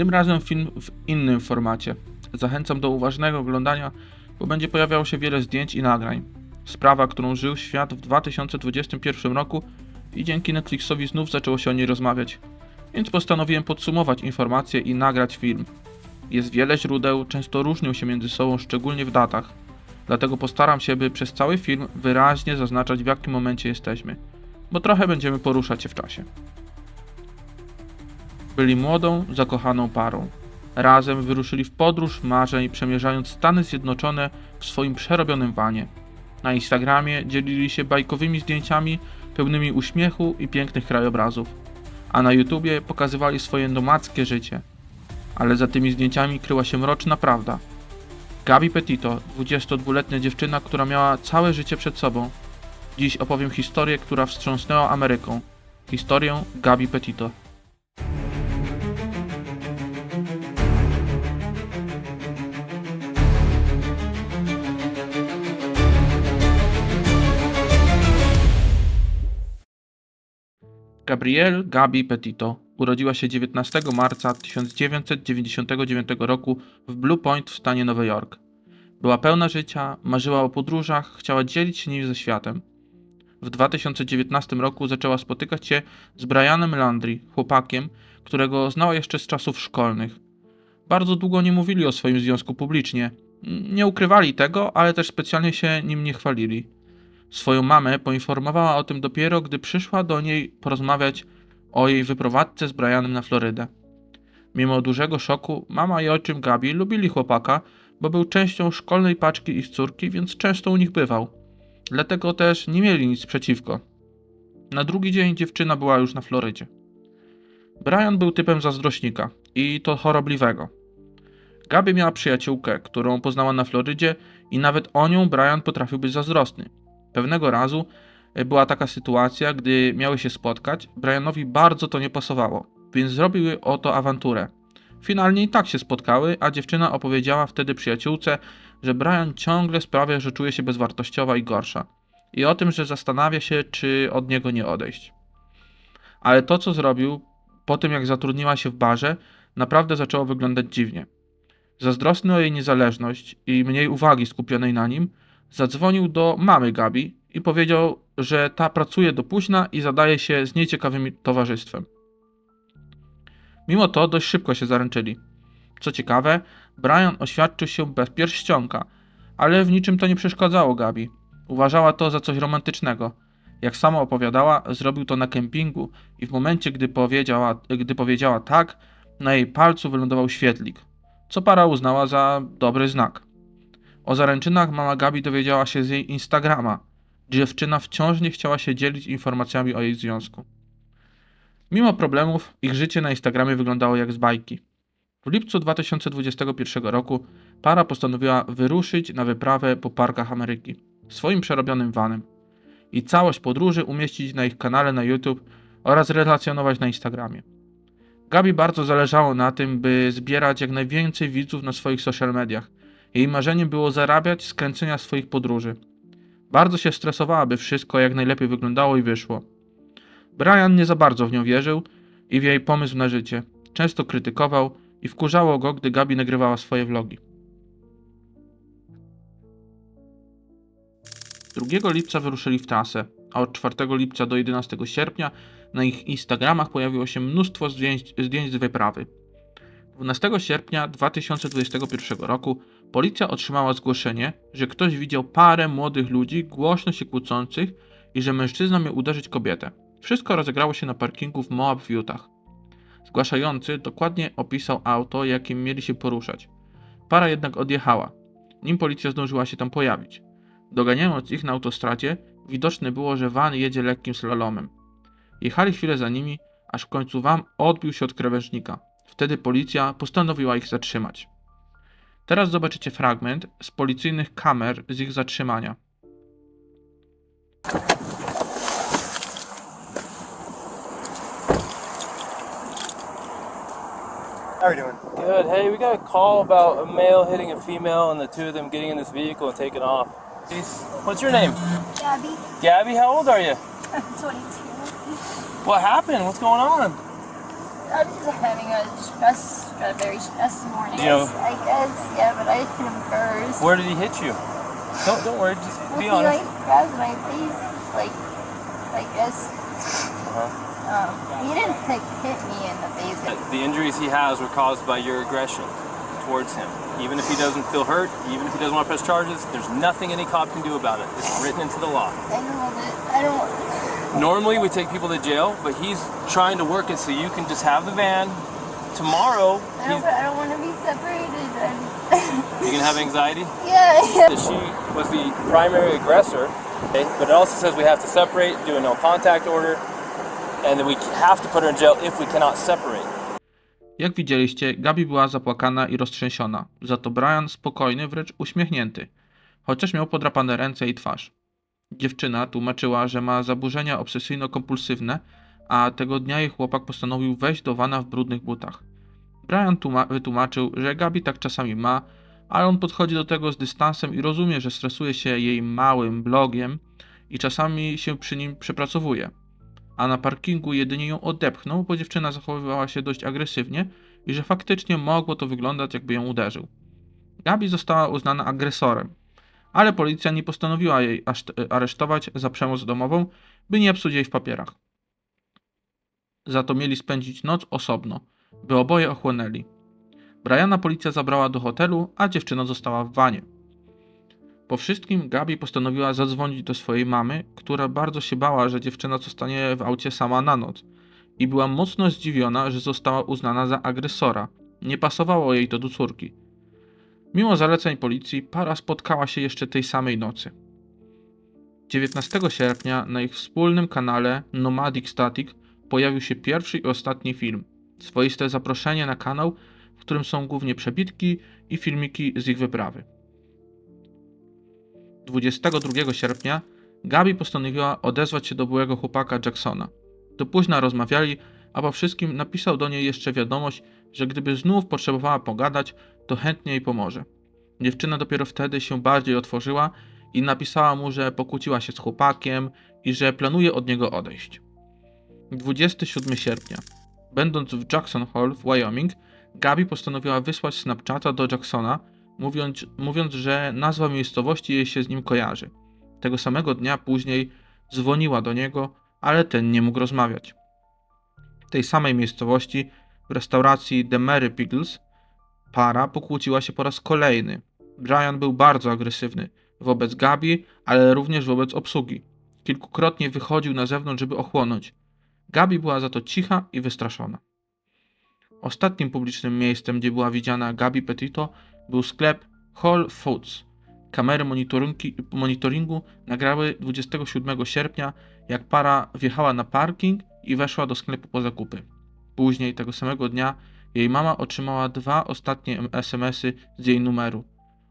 Tym razem film w innym formacie. Zachęcam do uważnego oglądania, bo będzie pojawiało się wiele zdjęć i nagrań. Sprawa, którą żył świat w 2021 roku i dzięki Netflixowi znów zaczęło się o niej rozmawiać. Więc postanowiłem podsumować informacje i nagrać film. Jest wiele źródeł, często różnią się między sobą, szczególnie w datach. Dlatego postaram się, by przez cały film wyraźnie zaznaczać w jakim momencie jesteśmy, bo trochę będziemy poruszać się w czasie. Byli młodą, zakochaną parą. Razem wyruszyli w podróż marzeń, przemierzając Stany Zjednoczone w swoim przerobionym wanie. Na Instagramie dzielili się bajkowymi zdjęciami pełnymi uśmiechu i pięknych krajobrazów, a na YouTubie pokazywali swoje nomadzkie życie. Ale za tymi zdjęciami kryła się mroczna prawda. Gabi Petito, 22-letnia dziewczyna, która miała całe życie przed sobą. Dziś opowiem historię, która wstrząsnęła Ameryką. Historię Gabi Petito. Gabrielle Gabi Petito urodziła się 19 marca 1999 roku w Blue Point w stanie Nowy Jork. Była pełna życia, marzyła o podróżach, chciała dzielić się nimi ze światem. W 2019 roku zaczęła spotykać się z Brianem Landry, chłopakiem, którego znała jeszcze z czasów szkolnych. Bardzo długo nie mówili o swoim związku publicznie. Nie ukrywali tego, ale też specjalnie się nim nie chwalili. Swoją mamę poinformowała o tym dopiero, gdy przyszła do niej porozmawiać o jej wyprowadzce z Brianem na Florydę. Mimo dużego szoku, mama i ojczym Gabi lubili chłopaka, bo był częścią szkolnej paczki ich córki, więc często u nich bywał. Dlatego też nie mieli nic przeciwko. Na drugi dzień dziewczyna była już na Florydzie. Brian był typem zazdrośnika i to chorobliwego. Gabi miała przyjaciółkę, którą poznała na Florydzie i nawet o nią Brian potrafił być zazdrosny. Pewnego razu e, była taka sytuacja, gdy miały się spotkać, Brianowi bardzo to nie pasowało, więc zrobił o to awanturę. Finalnie i tak się spotkały, a dziewczyna opowiedziała wtedy przyjaciółce, że Brian ciągle sprawia, że czuje się bezwartościowa i gorsza. I o tym, że zastanawia się, czy od niego nie odejść. Ale to, co zrobił, po tym jak zatrudniła się w barze, naprawdę zaczęło wyglądać dziwnie. Zazdrosny o jej niezależność i mniej uwagi skupionej na nim, zadzwonił do mamy Gabi i powiedział, że ta pracuje do późna i zadaje się z nieciekawym towarzystwem. Mimo to dość szybko się zaręczyli. Co ciekawe, Brian oświadczył się bez pierścionka, ale w niczym to nie przeszkadzało Gabi. Uważała to za coś romantycznego. Jak sama opowiadała, zrobił to na kempingu i w momencie, gdy powiedziała, gdy powiedziała tak, na jej palcu wylądował świetlik, co para uznała za dobry znak. O zaręczynach mama Gabi dowiedziała się z jej Instagrama. Dziewczyna wciąż nie chciała się dzielić informacjami o jej związku. Mimo problemów, ich życie na Instagramie wyglądało jak z bajki. W lipcu 2021 roku para postanowiła wyruszyć na wyprawę po parkach Ameryki swoim przerobionym vanem i całość podróży umieścić na ich kanale na YouTube oraz relacjonować na Instagramie. Gabi bardzo zależało na tym, by zbierać jak najwięcej widzów na swoich social mediach. Jej marzeniem było zarabiać z kręcenia swoich podróży. Bardzo się stresowała, by wszystko jak najlepiej wyglądało i wyszło. Brian nie za bardzo w nią wierzył i w jej pomysł na życie. Często krytykował i wkurzało go, gdy Gabi nagrywała swoje vlogi. 2 lipca wyruszyli w trasę, a od 4 lipca do 11 sierpnia na ich Instagramach pojawiło się mnóstwo zdjęć, zdjęć z wyprawy. 12 sierpnia 2021 roku policja otrzymała zgłoszenie, że ktoś widział parę młodych ludzi głośno się kłócących i że mężczyzna miał uderzyć kobietę. Wszystko rozegrało się na parkingu w Moab w Utah. Zgłaszający dokładnie opisał auto, jakim mieli się poruszać. Para jednak odjechała, nim policja zdążyła się tam pojawić. Doganiając ich na autostradzie, widoczne było, że van jedzie lekkim slalomem. Jechali chwilę za nimi, aż w końcu van odbił się od krawężnika. Wtedy policja postanowiła ich zatrzymać. Teraz zobaczycie fragment z policyjnych kamer z ich zatrzymania. How are you doing? Good. Hey, we got a call about a male hitting a female and the two of them getting in this vehicle and taking off. What's your name? Gabby, Gabby, how old are you? 22. What happened? What's going on? I'm just having a stress, a very stressed morning. You know- I guess, yeah, but I hit him first. Where did he hit you? Don't don't worry. Just Well, be he honest. like grabbed my face, like, I guess. Uh-huh. Um, he didn't like, hit me in the face. The injuries he has were caused by your aggression towards him. Even if he doesn't feel hurt, even if he doesn't want to press charges, there's nothing any cop can do about it. It's written into the law. I know that I don't. Normally we take people to jail, but he's trying to work it so you can just have the van. Tomorrow, I don't, I don't want to be separated. And you can have anxiety. yeah, yeah. she was the primary aggressor, okay? but it also says we have to separate, do a no contact order, and then we have to put her in jail if we cannot separate. Jak widzieliście, Gabi była zapłakana i roztrzęsiona, za to Brian spokojny, wręcz uśmiechnięty, chociaż miał podrapane ręce i twarz. Dziewczyna tłumaczyła, że ma zaburzenia obsesyjno-kompulsywne, a tego dnia jej chłopak postanowił wejść do wana w brudnych butach. Brian tłuma- wytłumaczył, że Gabi tak czasami ma, ale on podchodzi do tego z dystansem i rozumie, że stresuje się jej małym blogiem i czasami się przy nim przepracowuje a na parkingu jedynie ją odepchnął, bo dziewczyna zachowywała się dość agresywnie i że faktycznie mogło to wyglądać, jakby ją uderzył. Gabi została uznana agresorem, ale policja nie postanowiła jej aresztować za przemoc domową, by nie psuć jej w papierach. Za to mieli spędzić noc osobno, by oboje ochłonęli. Briana policja zabrała do hotelu, a dziewczyna została w wanie. Po wszystkim Gabi postanowiła zadzwonić do swojej mamy, która bardzo się bała, że dziewczyna zostanie w aucie sama na noc i była mocno zdziwiona, że została uznana za agresora. Nie pasowało jej to do córki. Mimo zaleceń policji, para spotkała się jeszcze tej samej nocy. 19 sierpnia na ich wspólnym kanale Nomadic Static pojawił się pierwszy i ostatni film. Swoiste zaproszenie na kanał, w którym są głównie przebitki i filmiki z ich wyprawy. 22 sierpnia Gabi postanowiła odezwać się do byłego chłopaka Jacksona. Do późna rozmawiali, a po wszystkim napisał do niej jeszcze wiadomość, że gdyby znów potrzebowała pogadać, to chętnie jej pomoże. Dziewczyna dopiero wtedy się bardziej otworzyła i napisała mu, że pokłóciła się z chłopakiem i że planuje od niego odejść. 27 sierpnia. Będąc w Jackson Hole w Wyoming, Gabi postanowiła wysłać Snapchata do Jacksona, mówiąc, mówiąc, że nazwa miejscowości jej się z nim kojarzy. Tego samego dnia później dzwoniła do niego, ale ten nie mógł rozmawiać. W tej samej miejscowości, w restauracji The Mary Pickles, para pokłóciła się po raz kolejny. Brian był bardzo agresywny wobec Gabi, ale również wobec obsługi. Kilkukrotnie wychodził na zewnątrz, żeby ochłonąć. Gabi była za to cicha i wystraszona. Ostatnim publicznym miejscem, gdzie była widziana Gabi Petito, był sklep Whole Foods. Kamery monitoringu nagrały 27 sierpnia, jak para wjechała na parking i weszła do sklepu po zakupy. Później tego samego dnia jej mama otrzymała dwa ostatnie SMS-y z jej numeru.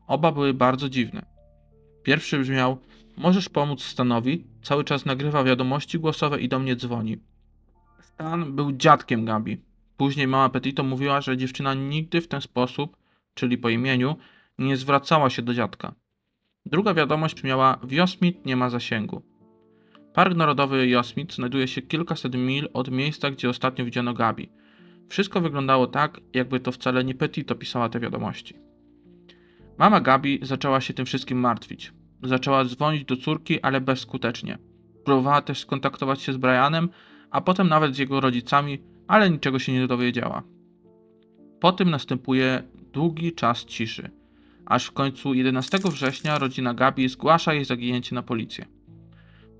Oba były bardzo dziwne. Pierwszy brzmiał: Możesz pomóc Stanowi? Cały czas nagrywa wiadomości głosowe i do mnie dzwoni. Stan był dziadkiem Gabi. Później mama Petito mówiła, że dziewczyna nigdy w ten sposób, czyli po imieniu, nie zwracała się do dziadka. Druga wiadomość brzmiała: W Yosemite nie ma zasięgu. Park Narodowy Yosemite znajduje się kilkaset mil od miejsca, gdzie ostatnio widziano Gabi. Wszystko wyglądało tak, jakby to wcale nie Petito pisała te wiadomości. Mama Gabi zaczęła się tym wszystkim martwić. Zaczęła dzwonić do córki, ale bezskutecznie. Próbowała też skontaktować się z Brianem, a potem nawet z jego rodzicami, ale niczego się nie dowiedziała. Po tym następuje długi czas ciszy, aż w końcu 11 września rodzina Gabi zgłasza jej zaginięcie na policję.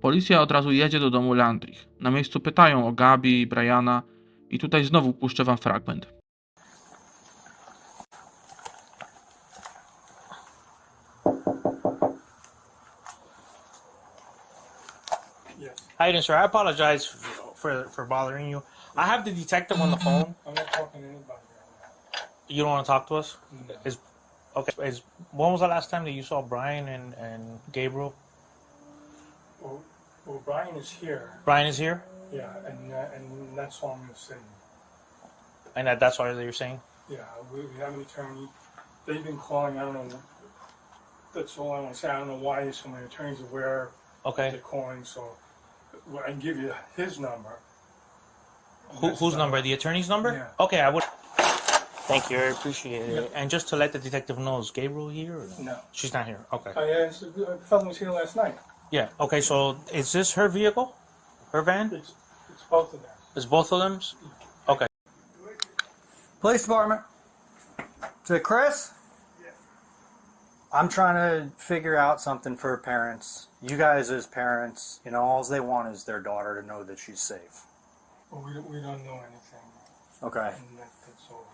Policja od razu jedzie do domu Landrich. Na miejscu pytają o Gabi i Briana i tutaj znowu puszczę wam fragment. How you doing, sir? I apologize for, for for bothering you. I have the detective on the phone. I'm not talking to anybody right now. You don't want to talk to us? Is okay. Is when was the last time that you saw Brian and and Gabriel? Well, well, Brian is here. Brian is here, Yeah, and uh, and that's all I'm gonna say. and that, that's why you're saying. Yeah, we, we have an attorney. They've been calling. I don't know. That's all I want to say. I don't know why so many attorneys are aware they're Okay. calling. So well, I can give you his number. Who, whose number? The attorney's number? Yeah. Okay, I would. Thank you. I appreciate it. And just to let the detective know, is Gabriel here? Or No. She's not here. Okay. I asked, the fellow was here last night. Yeah. Okay. So is this her vehicle? Her van? It's both of them. Is both of them? Okay. Police department. To Chris? Yes. I'm trying to figure out something for parents. You guys, as parents, you know, all they want is their daughter to know that she's safe. Well, we, don't- we don't know anything. Okay. And that, that's all.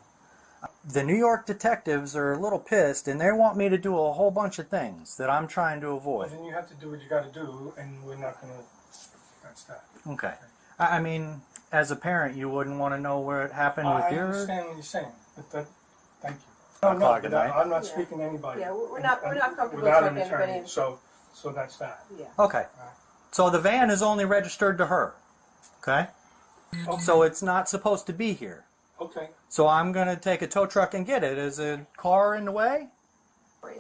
The New York detectives are a little pissed and they want me to do a whole bunch of things that I'm trying to Well, avoid. then you have to do what you got to do, and we're not going to. That's that. Okay. I I mean, as a parent, you wouldn't want to know where it happened I with I your. understand what you're saying, but that, thank you. No, no, o'clock but I, night. I'm not Yeah. speaking to anybody. Yeah, we're not- we're not comfortable without an talking to attorney. anybody. So, so that's that. Yeah. Okay. So the van is only registered to her. Okay. Okay. So it's not supposed to be here. okay. So I'm going to take a tow truck and get it. Is a car in the way?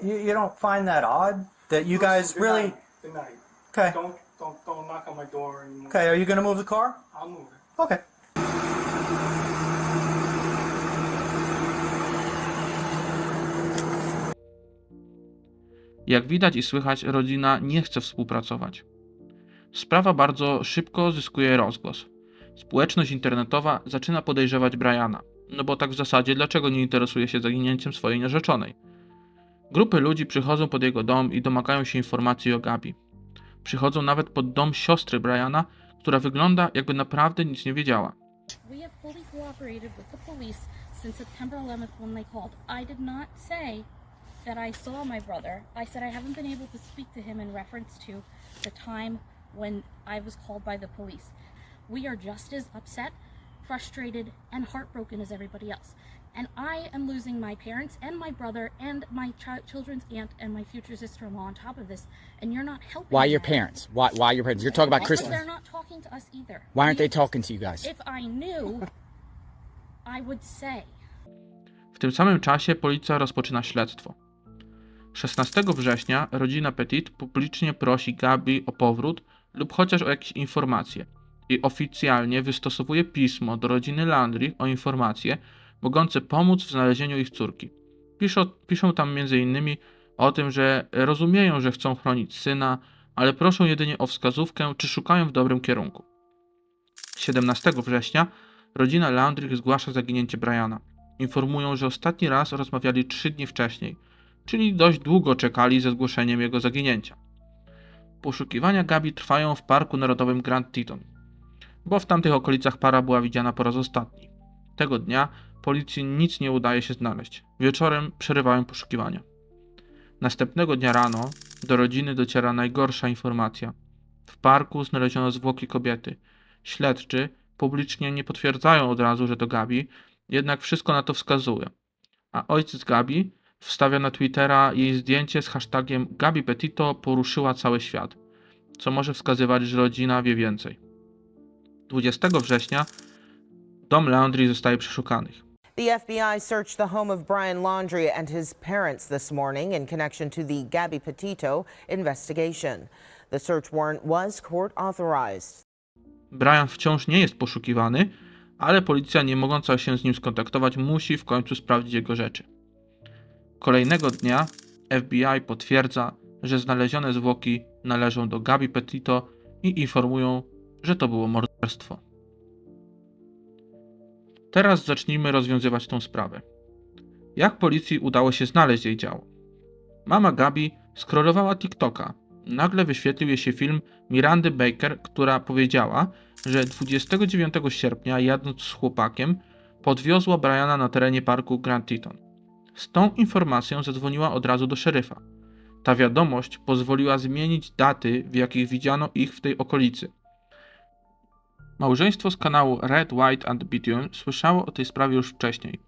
You, you don't find that odd that you guys Good really. night. Good night. Okay. Don't don't don't knock on my door anymore. Okay. Are you to move the car? I'll move it. Okay. Jak widać i słychać, rodzina nie chce współpracować. Sprawa bardzo szybko zyskuje rozgłos. Społeczność internetowa zaczyna podejrzewać Briana, no bo tak w zasadzie dlaczego nie interesuje się zaginięciem swojej narzeczonej? Grupy ludzi przychodzą pod jego dom i domagają się informacji o Gabi. Przychodzą nawet pod dom siostry Briana, która wygląda jakby naprawdę nic nie wiedziała. We have fully cooperated with the police since September 11th when they called. I are just as upset, frustrated, and heartbroken as everybody else. And I am losing my parents and my brother and my chi- children's aunt and my future sister-in-law on top of this, and you're not helping. Why your parents? Why why your parents? You're talking about Because Christmas. they're not talking to us either. Why aren't they talking to you guys? If I knew, I would say. W tym samym czasie policja rozpoczyna śledztwo. 16 września rodzina Petit publicznie prosi Gabi o powrót lub chociaż o jakieś informacje i oficjalnie wystosowuje pismo do rodziny Landry o informacje mogące pomóc w znalezieniu ich córki. Piszą, piszą tam m.in. o tym, że rozumieją, że chcą chronić syna, ale proszą jedynie o wskazówkę, czy szukają w dobrym kierunku. 17 września rodzina Landry zgłasza zaginięcie Briana informują, że ostatni raz rozmawiali 3 dni wcześniej, czyli dość długo czekali ze zgłoszeniem jego zaginięcia. Poszukiwania Gabi trwają w Parku Narodowym Grand Teton, bo w tamtych okolicach para była widziana po raz ostatni. Tego dnia policji nic nie udaje się znaleźć. Wieczorem przerywają poszukiwania. Następnego dnia rano do rodziny dociera najgorsza informacja. W parku znaleziono zwłoki kobiety. Śledczy publicznie nie potwierdzają od razu, że to Gabi, jednak wszystko na to wskazuje. A ojciec Gabi wstawia na Twittera jej zdjęcie z hashtagiem Gabi Petito poruszyła cały świat, co może wskazywać, że rodzina wie więcej. 20 września dom Landry zostaje przeszukany. The FBI searched the home of Brian Laundrie and his parents this morning in connection to the Gabby Petito investigation. The search warrant was court authorized. Brian wciąż nie jest poszukiwany, ale policja nie mogąca się z nim skontaktować musi w końcu sprawdzić jego rzeczy. Kolejnego dnia FBI potwierdza, że znalezione zwłoki należą do Gabi Petito i informują, że to było morderstwo. Teraz zacznijmy rozwiązywać tą sprawę. Jak policji udało się znaleźć jej ciało? Mama Gabi skrolowała TikToka. Nagle wyświetlił jej się film Mirandy Baker, która powiedziała, że 29 sierpnia, jadąc z chłopakiem, podwiozła Briana na terenie parku Grand Teton. Z tą informacją zadzwoniła od razu do szeryfa. Ta wiadomość pozwoliła zmienić daty, w jakich widziano ich w tej okolicy. Małżeństwo z kanału Red, White and Bitumen słyszało o tej sprawie już wcześniej.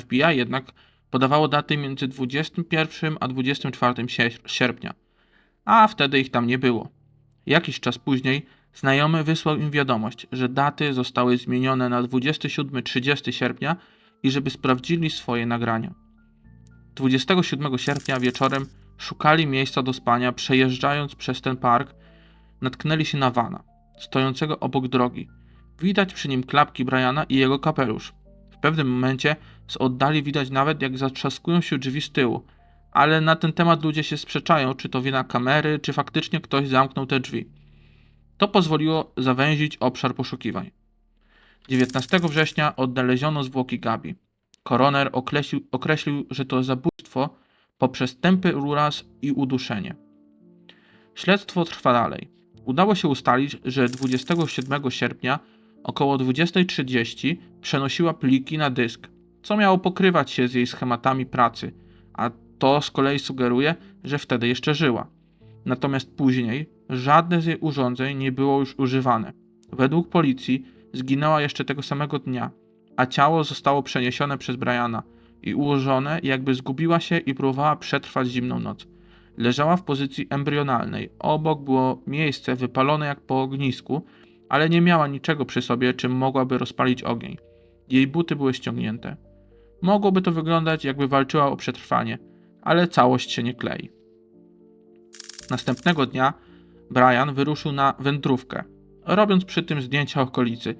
FBI jednak podawało daty między 21 a 24 sier- sierpnia, a wtedy ich tam nie było. Jakiś czas później znajomy wysłał im wiadomość, że daty zostały zmienione na 27-30 sierpnia i żeby sprawdzili swoje nagrania. 27 sierpnia wieczorem szukali miejsca do spania, przejeżdżając przez ten park, natknęli się na wana, stojącego obok drogi. Widać przy nim klapki Briana i jego kapelusz. W pewnym momencie z oddali widać nawet jak zatrzaskują się drzwi z tyłu, ale na ten temat ludzie się sprzeczają, czy to wina kamery, czy faktycznie ktoś zamknął te drzwi. To pozwoliło zawęzić obszar poszukiwań. 19 września odnaleziono zwłoki Gabi. Koroner określił, określił, że to zabójstwo poprzez tępy uraz i uduszenie. Śledztwo trwa dalej. Udało się ustalić, że 27 sierpnia około 20.30 przenosiła pliki na dysk, co miało pokrywać się z jej schematami pracy, a to z kolei sugeruje, że wtedy jeszcze żyła. Natomiast później żadne z jej urządzeń nie było już używane. Według policji zginęła jeszcze tego samego dnia, a ciało zostało przeniesione przez Briana i ułożone, jakby zgubiła się i próbowała przetrwać zimną noc. Leżała w pozycji embrionalnej. Obok było miejsce wypalone jak po ognisku, ale nie miała niczego przy sobie, czym mogłaby rozpalić ogień. Jej buty były ściągnięte. Mogłoby to wyglądać, jakby walczyła o przetrwanie, ale całość się nie klei. Następnego dnia Brian wyruszył na wędrówkę, robiąc przy tym zdjęcia okolicy,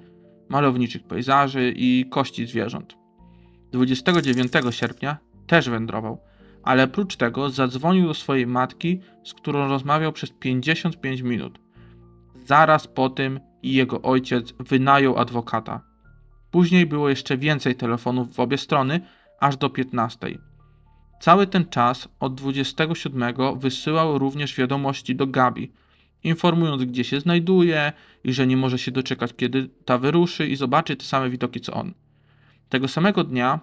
malowniczych pejzaży i kości zwierząt. 29 sierpnia też wędrował, ale prócz tego zadzwonił do swojej matki, z którą rozmawiał przez 55 minut. Zaraz po tym i jego ojciec wynajął adwokata. Później było jeszcze więcej telefonów w obie strony, aż do 15. Cały ten czas od 27 wysyłał również wiadomości do Gabi, informując gdzie się znajduje i że nie może się doczekać kiedy ta wyruszy i zobaczy te same widoki co on. Tego samego dnia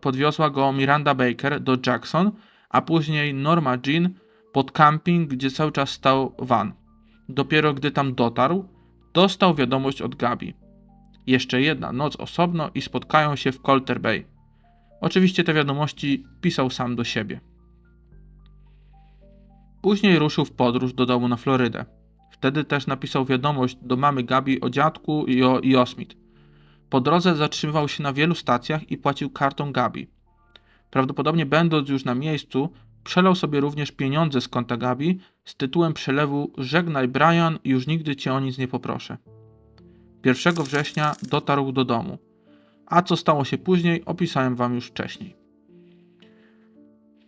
podwiozła go Miranda Baker do Jackson, a później Norma Jean pod camping, gdzie cały czas stał van. Dopiero gdy tam dotarł, dostał wiadomość od Gabi. Jeszcze jedna noc osobno i spotkają się w Colter Bay. Oczywiście te wiadomości pisał sam do siebie. Później ruszył w podróż do domu na Florydę. Wtedy też napisał wiadomość do mamy Gabi o dziadku i o Iosmith. Po drodze zatrzymywał się na wielu stacjach i płacił kartą Gabi. Prawdopodobnie będąc już na miejscu, przelał sobie również pieniądze z konta Gabi z tytułem przelewu Żegnaj Brian, już nigdy cię o nic nie poproszę. 1 września dotarł do domu, a co stało się później opisałem wam już wcześniej.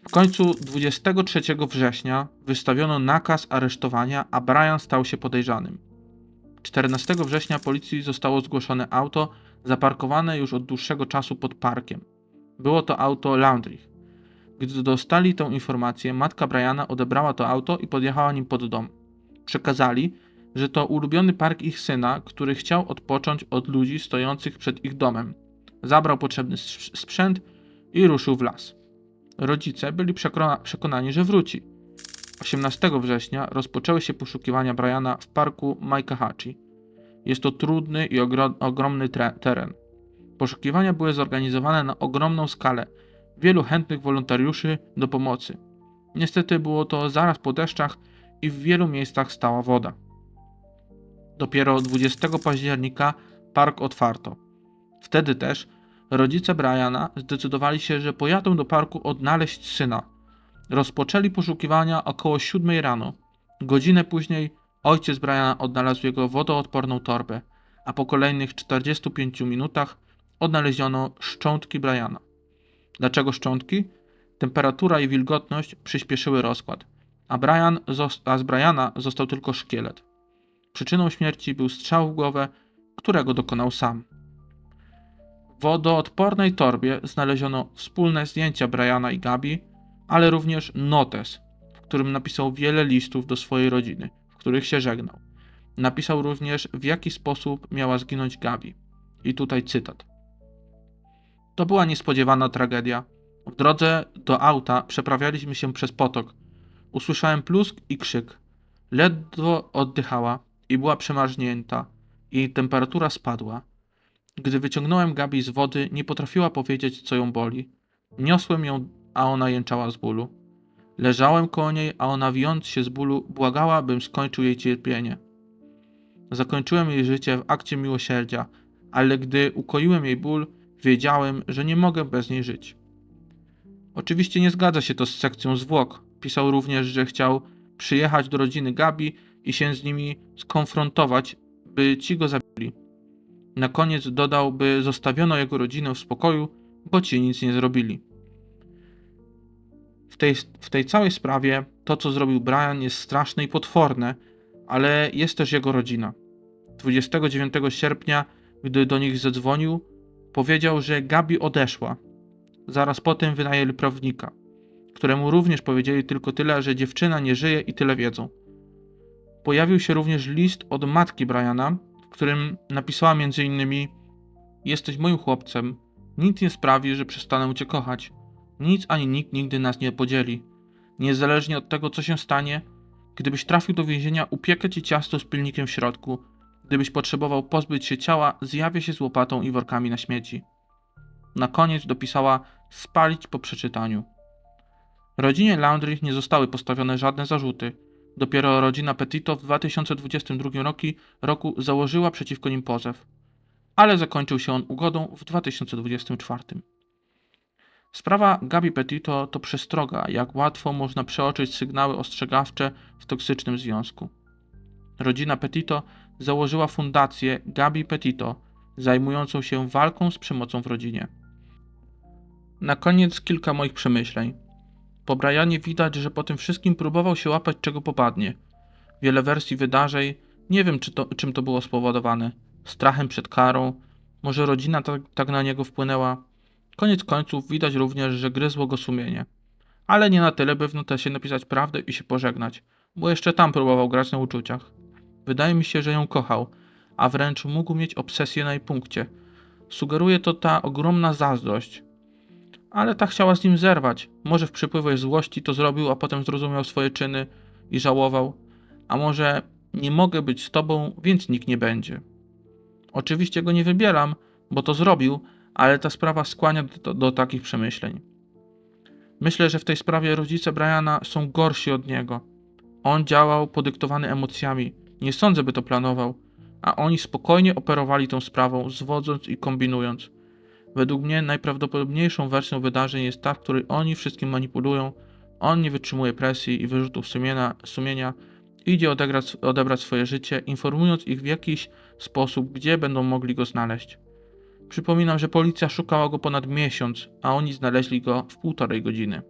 W końcu 23 września wystawiono nakaz aresztowania, a Brian stał się podejrzanym. 14 września policji zostało zgłoszone auto zaparkowane już od dłuższego czasu pod parkiem. Było to auto Landrich. Gdy dostali tę informację, matka Briana odebrała to auto i podjechała nim pod dom. Przekazali, że to ulubiony park ich syna, który chciał odpocząć od ludzi stojących przed ich domem. Zabrał potrzebny sprzęt i ruszył w las. Rodzice byli przekona- przekonani, że wróci. 18 września rozpoczęły się poszukiwania Briana w parku Maikahachi. Jest to trudny i ogro- ogromny teren. Poszukiwania były zorganizowane na ogromną skalę. Wielu chętnych wolontariuszy do pomocy. Niestety było to zaraz po deszczach i w wielu miejscach stała woda. Dopiero 20 października park otwarto. Wtedy też rodzice Briana zdecydowali się, że pojadą do parku odnaleźć syna. Rozpoczęli poszukiwania około 7 rano. Godzinę później ojciec Briana odnalazł jego wodoodporną torbę, a po kolejnych 45 minutach odnaleziono szczątki Briana. Dlaczego szczątki? Temperatura i wilgotność przyspieszyły rozkład, a, Brian a z Briana został tylko szkielet. Przyczyną śmierci był strzał w głowę, którego dokonał sam. W wodoodpornej torbie znaleziono wspólne zdjęcia Briana i Gabi, ale również notes, w którym napisał wiele listów do swojej rodziny, których się żegnał. Napisał również, w jaki sposób miała zginąć Gabi. I tutaj cytat. To była niespodziewana tragedia. W drodze do auta przeprawialiśmy się przez potok. Usłyszałem plusk i krzyk. Ledwo oddychała i była przemarznięta. Jej temperatura spadła. Gdy wyciągnąłem Gabi z wody, nie potrafiła powiedzieć, co ją boli. Niosłem ją, a ona jęczała z bólu. Leżałem koło niej, a ona wijąc się z bólu, błagała, bym skończył jej cierpienie. Zakończyłem jej życie w akcie miłosierdzia, ale gdy ukoiłem jej ból, wiedziałem, że nie mogę bez niej żyć. Oczywiście nie zgadza się to z sekcją zwłok. Pisał również, że chciał przyjechać do rodziny Gabi i się z nimi skonfrontować, by ci go zabili. Na koniec dodał, by zostawiono jego rodzinę w spokoju, bo ci nic nie zrobili. W tej, w tej całej sprawie to, co zrobił Brian, jest straszne i potworne, ale jest też jego rodzina. 29 sierpnia, gdy do nich zadzwonił, powiedział, że Gabi odeszła. Zaraz potem wynajęli prawnika, któremu również powiedzieli tylko tyle, że dziewczyna nie żyje i tyle wiedzą. Pojawił się również list od matki Briana, w którym napisała m.in. Jesteś moim chłopcem, nic nie sprawi, że przestanę cię kochać. Nic ani nikt nigdy nas nie podzieli. Niezależnie od tego, co się stanie, gdybyś trafił do więzienia, upiekę ci ciasto z pilnikiem w środku. Gdybyś potrzebował pozbyć się ciała, zjawię się z łopatą i workami na śmieci. Na koniec dopisała spalić po przeczytaniu. Rodzinie Landry nie zostały postawione żadne zarzuty. Dopiero rodzina Petito w 2022 roku, roku założyła przeciwko nim pozew. Ale zakończył się on ugodą w 2024. Sprawa Gabi Petito to przestroga, jak łatwo można przeoczyć sygnały ostrzegawcze w toksycznym związku. Rodzina Petito założyła fundację Gabi Petito, zajmującą się walką z przemocą w rodzinie. Na koniec kilka moich przemyśleń. Po Brianie widać, że po tym wszystkim próbował się łapać czego popadnie. Wiele wersji wydarzeń, nie wiem czy to, czym to było spowodowane. Strachem przed karą, może rodzina tak, tak na niego wpłynęła. Koniec końców widać również, że gryzło go sumienie. Ale nie na tyle, by w notesie napisać prawdę i się pożegnać, bo jeszcze tam próbował grać na uczuciach. Wydaje mi się, że ją kochał, a wręcz mógł mieć obsesję na jej punkcie. Sugeruje to ta ogromna zazdrość. Ale ta chciała z nim zerwać. Może w przypływie złości to zrobił, a potem zrozumiał swoje czyny i żałował. A może nie mogę być z tobą, więc nikt nie będzie. Oczywiście go nie wybieram, bo to zrobił, ale ta sprawa skłania do, do takich przemyśleń. Myślę, że w tej sprawie rodzice Briana są gorsi od niego. On działał podyktowany emocjami. Nie sądzę, by to planował, a oni spokojnie operowali tą sprawą, zwodząc i kombinując. Według mnie najprawdopodobniejszą wersją wydarzeń jest ta, w której oni wszystkim manipulują, on nie wytrzymuje presji i wyrzutów sumienia, sumienia idzie odegrać, odebrać swoje życie, informując ich w jakiś sposób, gdzie będą mogli go znaleźć. Przypominam, że policja szukała go ponad miesiąc, a oni znaleźli go w półtorej godziny.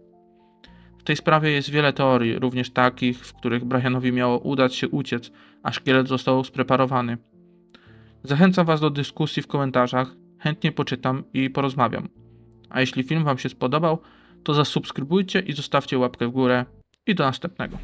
W tej sprawie jest wiele teorii, również takich, w których Brianowi miało udać się uciec, a szkielet został spreparowany. Zachęcam Was do dyskusji w komentarzach, chętnie poczytam i porozmawiam. A jeśli film Wam się spodobał, to zasubskrybujcie i zostawcie łapkę w górę i do następnego.